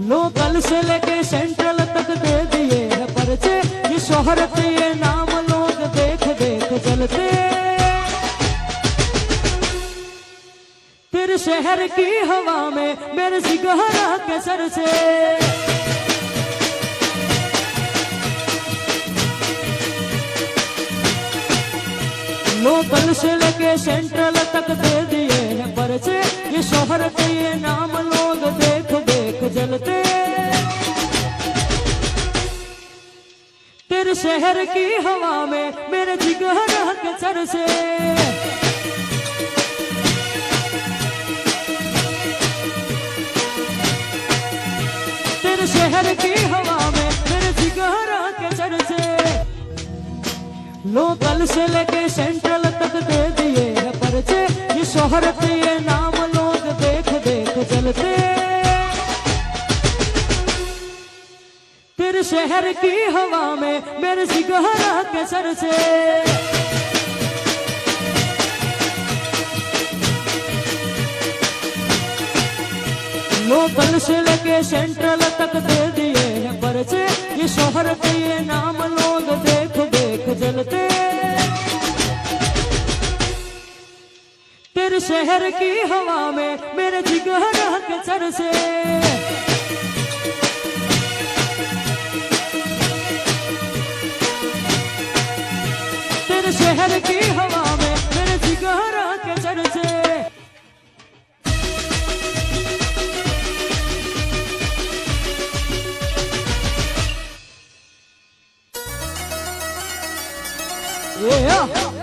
Local से लेके central तक दे दिए है पर्चे। ये शोहरत ये नाम लोग देख देख जलते। तेरे शहर की हवा में मेरे सिगहरा के सर से। लोकल से लेके सेंट्रल तक दे दिए हैं पर्चे। ये शोहर के ये नाम लोग देख जलते तेरे शहर की हवा में मेरे जिगर के सर से। तेरे शहर की हवा में मेरे जिगर के सर से। लोकल से लेके सेंट्रल तक दे दिए है ये शोहरत ये नाम लोग देख देख जलते तेरे शहर की हवा में, मेरे सिगहरा के सर से। लोकल से लेके सेंट्रल तक दे दिए हैं पर्चे, ये के ये नाम लोग देख देख जलते। तेरे शहर की हवा में, मेरे जिगर के सर से। शहर की हवा में मेरे सिगारा के sir Yeah. Yeah.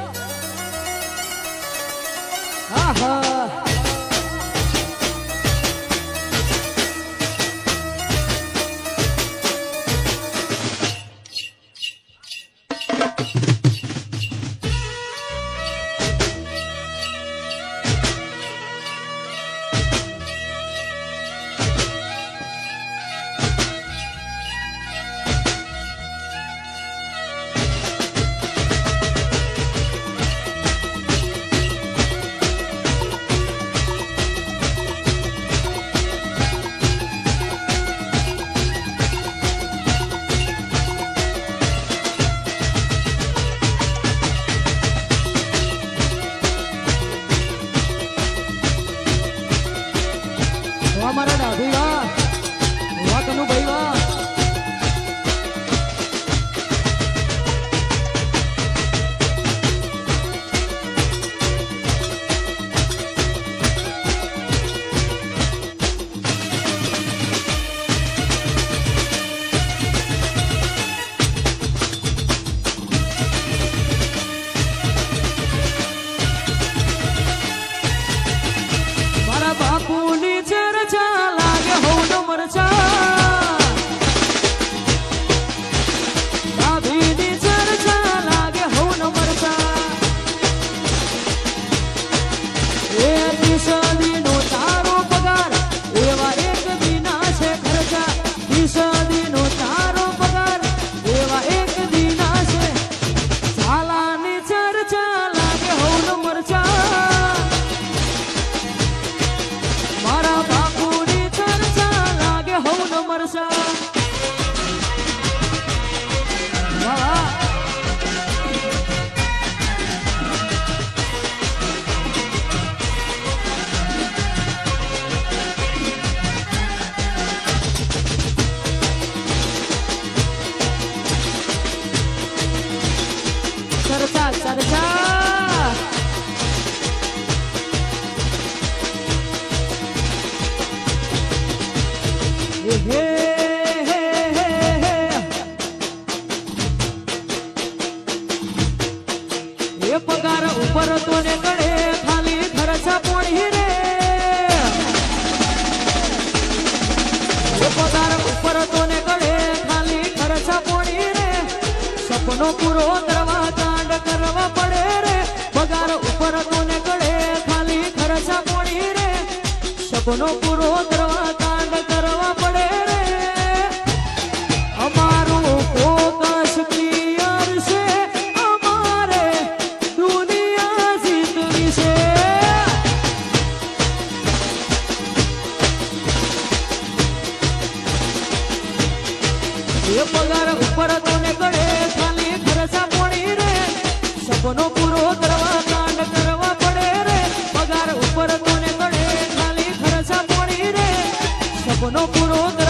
con oscuro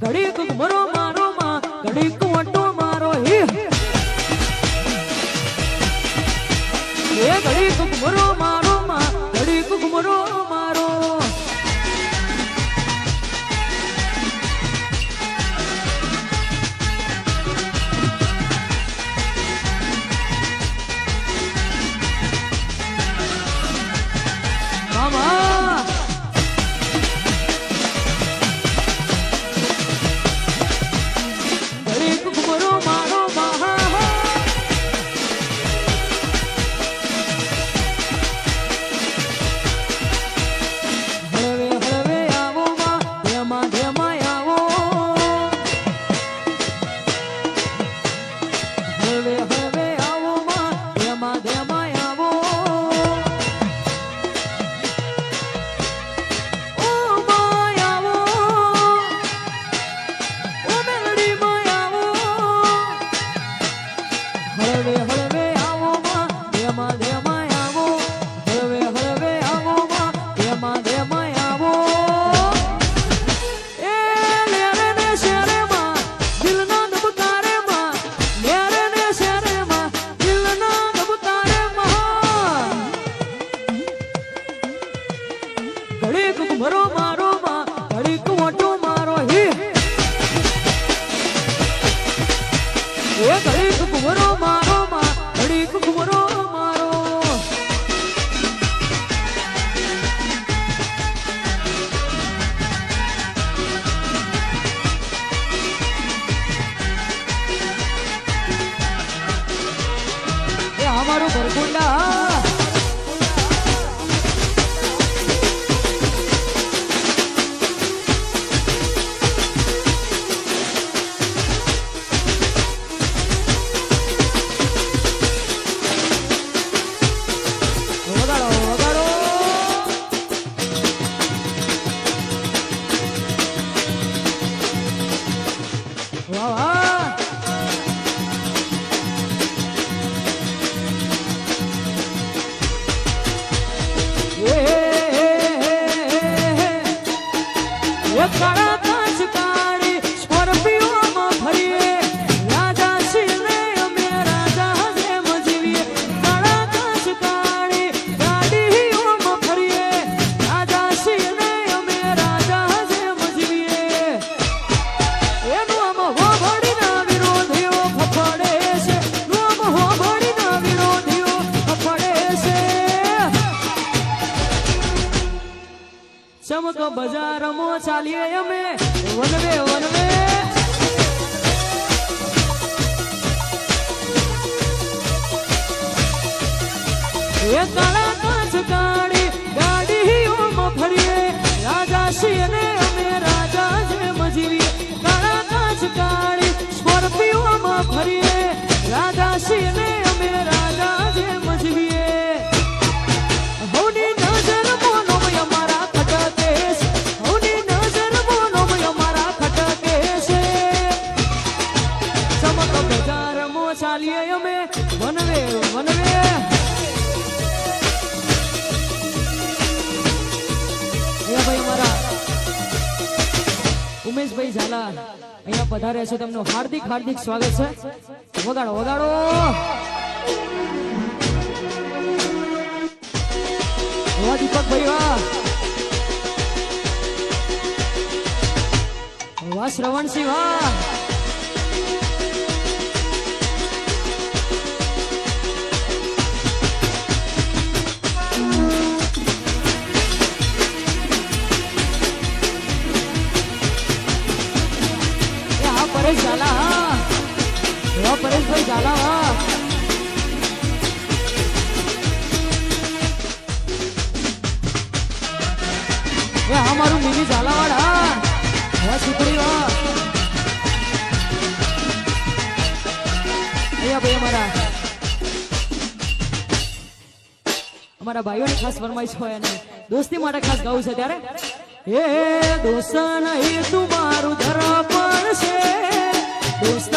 ઘડીક મરો મારો માં ઘડીક વટો મારો હી. એ ઘડીક મરો એક ભરો That's why ચમક બજારમાં ચાલીએ અમે. One way one way. એ કાળા કાચ કાળી ગાડીઓમાં ફરીએ. રાજા સિંહને અમે રાજા જેમ જીવીએ. કાળા કાચ કાળી સ્કોર્પિયોમાં ફરીએ. રાજા શ્રી અમે પધાર્યા છે તેમનું હાર્દિક હાર્દિક સ્વાગત છે. વગાડો વગાડો. વાહ દીપકભાઈ વાહ. વાહ, શ્રવણસિંહ, વાહ. એ હા મારું મિની ઝાલાવાડ. હા અહીંયા ભાઈ અમારા અમારા ભાઈઓની ખાસ ફરમાઈશ હોય અને દોસ્તી માટે ખાસ ગાવું છે ત્યારે. એ દોસ્ત, નહીં તું મારું દર્પણ છે. દોસ્ત